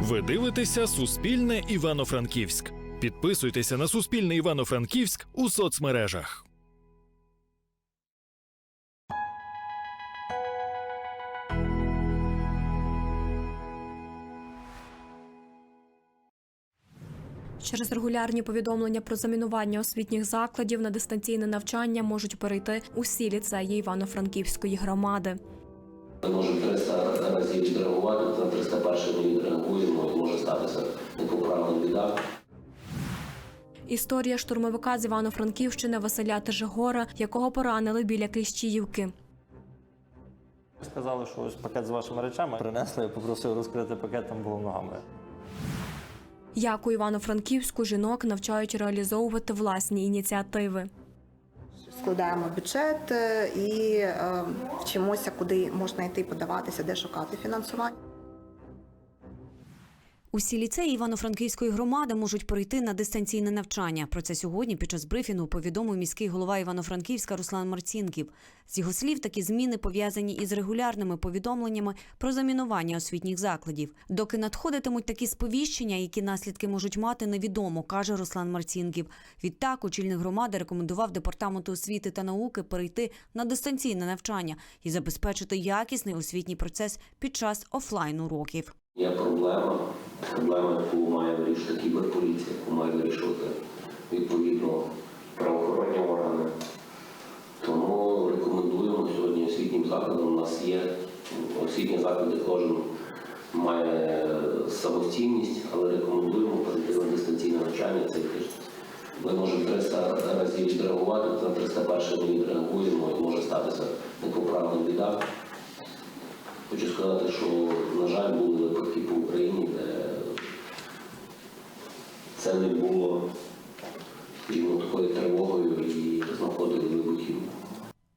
Ви дивитеся Суспільне Івано-Франківськ. Підписуйтеся на Суспільне Івано-Франківськ у соцмережах. Через регулярні повідомлення про замінування освітніх закладів на дистанційне навчання можуть перейти усі ліцеї Івано-Франківської громади. Ми можемо 300 разів відреагувати, на 301 ми відреагуємо і може статися непоправна біда. Історія штурмовика з Івано-Франківщини Василя Тежегора, якого поранили біля Кліщіївки. Сказали, що ось пакет з вашими речами принесли, я попросив розкрити пакет, там було ногами. Як у Івано-Франківську жінок навчають реалізовувати власні ініціативи. Складаємо бюджет е, і е, вчимося, куди можна йти подаватися, де шукати фінансування. Усі ліцеї Івано-Франківської громади можуть перейти на дистанційне навчання. Про це сьогодні під час брифінгу повідомив міський голова Івано-Франківська Руслан Марцінків. З його слів, такі зміни пов'язані із регулярними повідомленнями про замінування освітніх закладів. Доки надходитимуть такі сповіщення, які наслідки можуть мати, невідомо, каже Руслан Марцінків. Відтак, очільник громади рекомендував департаменту освіти та науки перейти на дистанційне навчання і забезпечити якісний освітній процес під час офлайн уроків. Є проблема, проблема, яку має вирішити кіберполіція, яку має вирішувати відповідно правоохоронні органи. Тому рекомендуємо сьогодні освітнім закладам. У нас є освітні заклади, кожен має самостійність, але рекомендуємо перейти на дистанційне навчання цей тиждень. Ми можемо 300 разів відреагувати, на 301 ми відреагуємо і може статися непоправна біда. Хочу сказати, що, на жаль, були випадки по Україні, де це не було скажімо, такою тривогою і знаходили вибухів.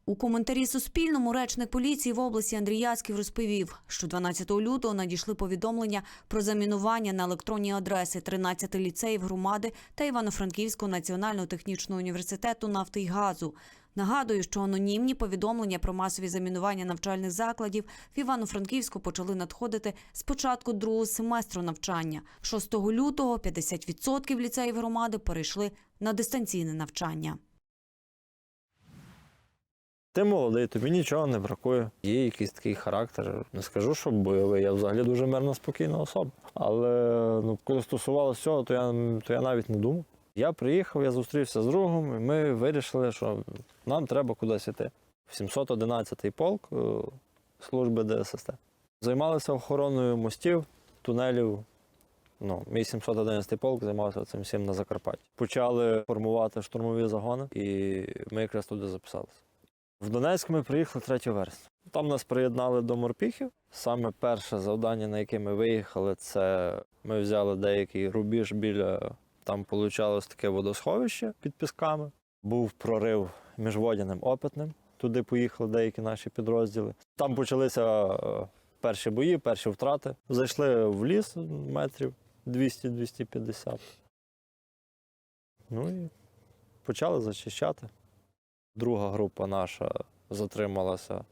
У коментарі Суспільному речник поліції в області Андрій Яцьків розповів, що 12 лютого надійшли повідомлення про замінування на електронні адреси 13 ліцеїв громади та Івано-Франківського національного технічного університету нафти й газу. Нагадую, що анонімні повідомлення про масові замінування навчальних закладів в Івано-Франківську почали надходити з початку другого семестру навчання. 6 лютого 50% ліцеїв громади перейшли на дистанційне навчання. Ти молодий, тобі нічого не бракує. Є якийсь такий характер. Не скажу, що бойовий. Я взагалі дуже мирно спокійна особа. Але ну, коли стосувалося цього, то я, то я навіть не думав. Я приїхав, я зустрівся з другом, і ми вирішили, що нам треба кудись іти. В 711-й полк е, служби ДССТ. Займалися охороною мостів, тунелів. Ну, мій 711 полк займався цим всім на Закарпатті. Почали формувати штурмові загони, і ми якраз туди записалися. В Донецьк ми приїхали 3 вересня. Там нас приєднали до морпіхів. Саме перше завдання, на яке ми виїхали, це ми взяли деякий рубіж біля там получалось таке водосховище під пісками. Був прорив міжводяним опитним. Туди поїхали деякі наші підрозділи. Там почалися е, перші бої, перші втрати. Зайшли в ліс метрів 200-250. Ну і почали зачищати. Друга група наша затрималася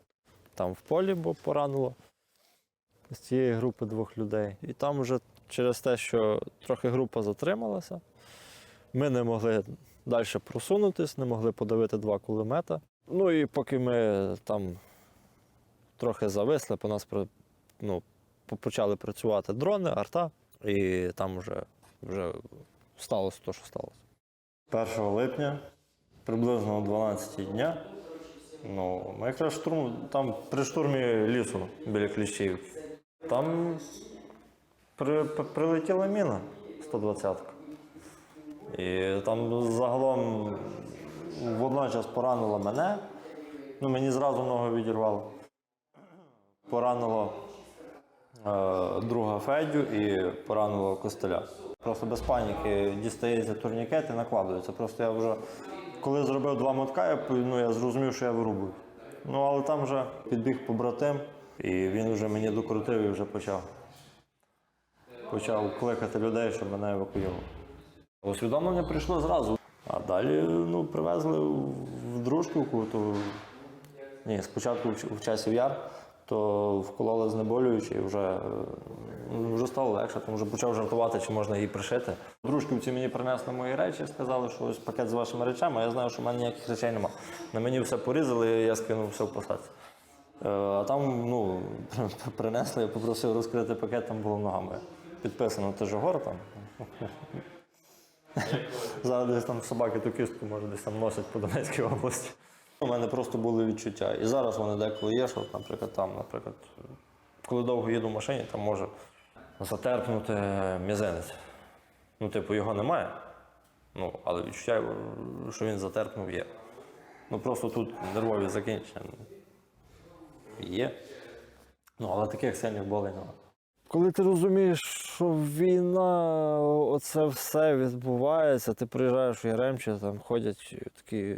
там в полі, бо поранило з цієї групи двох людей. І там вже через те, що трохи група затрималася, ми не могли далі просунутись, не могли подавити два кулемета. Ну і поки ми там трохи зависли, по нас ну, почали працювати дрони, арта, і там вже, вже сталося те, що сталося. 1 липня, приблизно о 12 дня, ну, ми якраз штурм, там при штурмі лісу біля Кліщів. Там при, при- прилетіла міна 120-ка. І там загалом водночас поранило мене. Ну, мені зразу ногу відірвало. Поранило е, друга Федю і поранило костеля. Просто без паніки дістається турнікет і накладується. Просто я вже, коли зробив два мотка, я, ну, я зрозумів, що я вирубую. Ну, але там вже підбіг побратим, і він вже мені докрутив і вже почав. Почав кликати людей, щоб мене евакуювали. Усвідомлення прийшло зразу. А далі ну, привезли в Дружківку, то ні, спочатку в, в часів яр, то вкололи знеболюючі і вже, ну, вже стало легше, тому вже почав жартувати, чи можна її пришити. Дружківці мені принесли мої речі, сказали, що ось пакет з вашими речами, а я знаю, що в мене ніяких речей немає. На мені все порізали, я скинув все в посадці. Е, А там ну, принесли, я попросив розкрити пакет, там було нога Підписано Тежогор там. Зараз десь там собаки ту кістку може десь там носять по Донецькій області. У мене просто були відчуття. І зараз вони деколи є, що, наприклад, там, наприклад, коли довго їду в машині, там може затерпнути мізинець. Ну, типу, його немає. Ну, але відчуття, що він затерпнув є. Ну просто тут нервові закінчення. Є. Ну, але таких сильних болей немає. Коли ти розумієш, що війна, оце все відбувається, ти приїжджаєш в Яремче, там ходять такі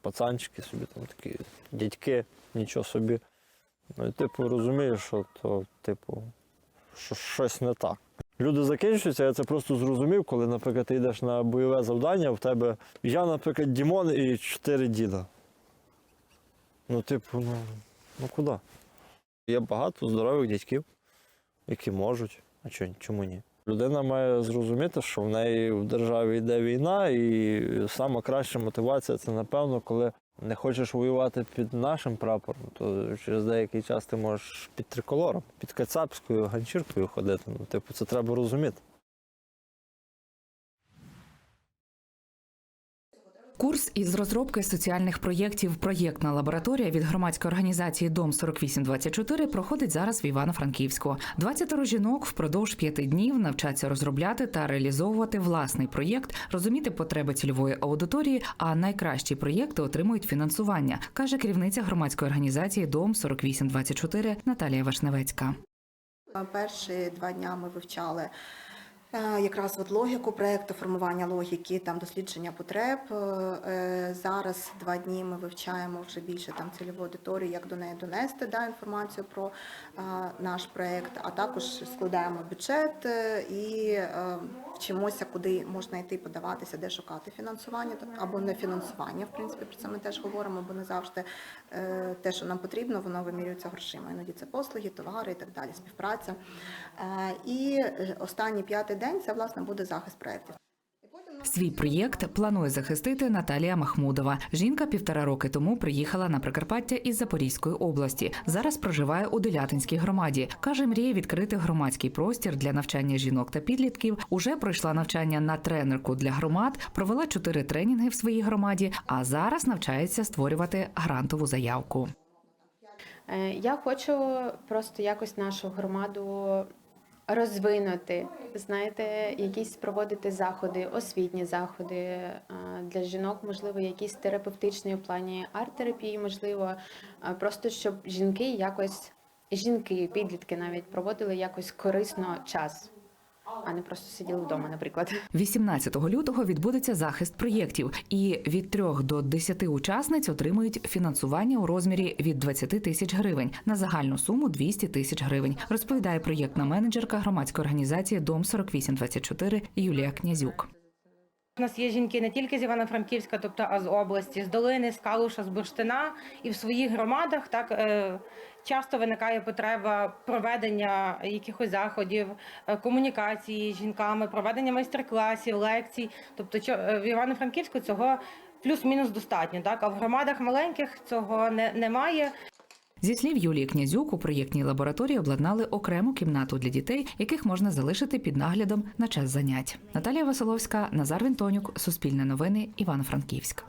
пацанчики собі, там такі дядьки, нічого собі. Ну і типу розумієш, що то, типу, що щось не так. Люди закінчуються, я це просто зрозумів, коли, наприклад, ти йдеш на бойове завдання, в тебе я, наприклад, Дімон і чотири діда. Ну, типу, ну, ну куди? Є багато здорових дядьків, які можуть, а чому, чому ні? Людина має зрозуміти, що в неї в державі йде війна, і сама краща мотивація це, напевно, коли не хочеш воювати під нашим прапором, то через деякий час ти можеш під триколором, під кацапською ганчіркою ходити. Ну, типу, це треба розуміти. Курс із розробки соціальних проєктів Проєктна лабораторія від громадської організації Дом 4824 проходить зараз в Івано-Франківську. 20 жінок впродовж п'яти днів навчаться розробляти та реалізовувати власний проєкт, розуміти потреби цільової аудиторії. А найкращі проєкти отримують фінансування, каже керівниця громадської організації Дом 4824 Наталія Вашневецька. Перші два дня ми вивчали якраз от логіку проєкту, формування логіки, там дослідження потреб. Е, Зараз два дні ми вивчаємо вже більше там цільову аудиторію, як до неї донести да, інформацію про е, наш проєкт, а також складаємо бюджет е, і е, вчимося, куди можна йти подаватися, де шукати фінансування або не фінансування. В принципі, про це ми теж говоримо, бо не завжди е, те, що нам потрібно, воно вимірюється грошима. Іноді це послуги, товари і так далі, співпраця. Е, І е, останній п'ятий день це власне буде захист проєктів. Свій проєкт планує захистити Наталія Махмудова. Жінка півтора роки тому приїхала на Прикарпаття із Запорізької області. Зараз проживає у Делятинській громаді. каже, мріє відкрити громадський простір для навчання жінок та підлітків. Уже пройшла навчання на тренерку для громад, провела чотири тренінги в своїй громаді. А зараз навчається створювати грантову заявку. Е, Я хочу просто якось нашу громаду розвинути. Знаєте, якісь проводити заходи, освітні заходи для жінок, можливо, якісь терапевтичні в плані арт-терапії, можливо, просто щоб жінки якось, жінки, підлітки навіть проводили якось корисно час, а не просто сиділи вдома, наприклад. 18 лютого відбудеться захист проєктів, і від 3 до 10 учасниць отримують фінансування у розмірі від 20 тисяч гривень на загальну суму 200 тисяч гривень. Розповідає проєктна менеджерка громадської організації Дом 4824 Юлія Князюк. У нас є жінки не тільки з Івано-Франківська, тобто а з області, з долини, з Калуша, з Бурштина, і в своїх громадах так е, часто виникає потреба проведення якихось заходів, е, комунікації з жінками, проведення майстер-класів, лекцій. Тобто, чо- е, в Івано-Франківську цього плюс-мінус достатньо, так а в громадах маленьких цього не, немає. Зі слів Юлії Князюк, у проєктній лабораторії обладнали окрему кімнату для дітей, яких можна залишити під наглядом на час занять. Наталія Василовська, Назар Вінтонюк, Суспільне новини, Івано-Франківськ.